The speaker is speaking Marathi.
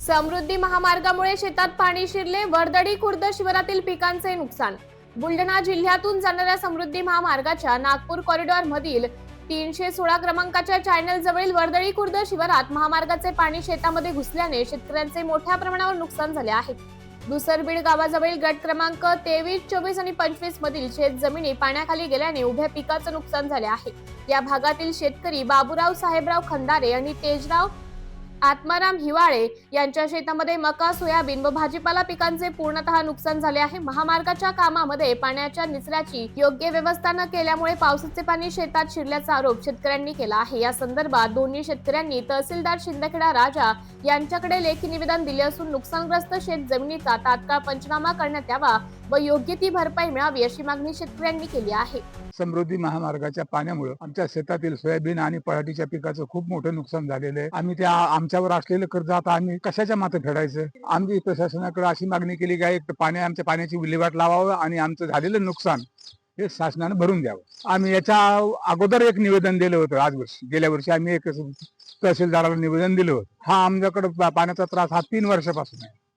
समृद्धी महामार्गामुळे शेतात पाणी शिरले वर्दडी खुर्द शिवारातील पिकांचे नुकसान. बुलढाणा जिल्ह्यातून जाणाऱ्या समृद्धी महामार्गाच्या नागपूर कॉरिडॉर मधील तीनशे सोळा क्रमांकाच्या चॅनल जवळील वर्दळी खुर्द शिवारात महामार्गाचे पाणी शेतामध्ये घुसल्याने शेतकऱ्यांचे मोठ्या प्रमाणावर नुकसान झाले आहे. दुसरबीड गावाजवळील गट क्रमांक तेवीस चोवीस आणि पंचवीस मधील शेत जमिनी पाण्याखाली गेल्याने उभ्या पिकाचं नुकसान झाले आहे. या भागातील शेतकरी बाबूराव साहेबराव खंदारे आणि तेजराव आत्माराम हिवाळे यांच्या शेतामध्ये मका सोयाबीन व भाजीपाला पिकांचे पूर्णतः नुकसान झाले आहे. महामार्गाच्या कामामध्ये पाण्याच्या निचऱ्याची योग्य व्यवस्था न केल्यामुळे पावसाचे पाणी शेतात शिरल्याचा आरोप शेतकऱ्यांनी केला आहे. या संदर्भात दोन्ही शेतकऱ्यांनी तहसीलदार शिंदखेडा राजा यांच्याकडे लेखी निवेदन दिले असून नुकसानग्रस्त शेत जमिनीचा तात्काळ पंचनामा करण्यात यावा व योग्य ती भरपाई मिळावी अशी मागणी शेतकऱ्यांनी केली आहे. समृद्धी महामार्गाच्या पाण्यामुळे आमच्या शेतातील सोयाबीन आणि पराठीच्या पिकाचं खूप मोठं नुकसान झालेलं आहे. आम्ही त्या आमच्यावर असलेलं कर्ज आता आम्ही कशाच्या मात फेडायचं? आम्ही प्रशासनाकडे अशी मागणी केली की एक पाणी आमच्या पाण्याची विल्हेवाट लावावं आणि आमचं झालेलं नुकसान हे शासनाने भरून द्यावं. आम्ही याच्या अगोदर एक निवेदन दिलं होतं आज वर्षी गेल्या वर्षी आम्ही एक तहसीलदाराला निवेदन दिलं हा आमच्याकडे पाण्याचा त्रास हा तीन वर्षापासून आहे.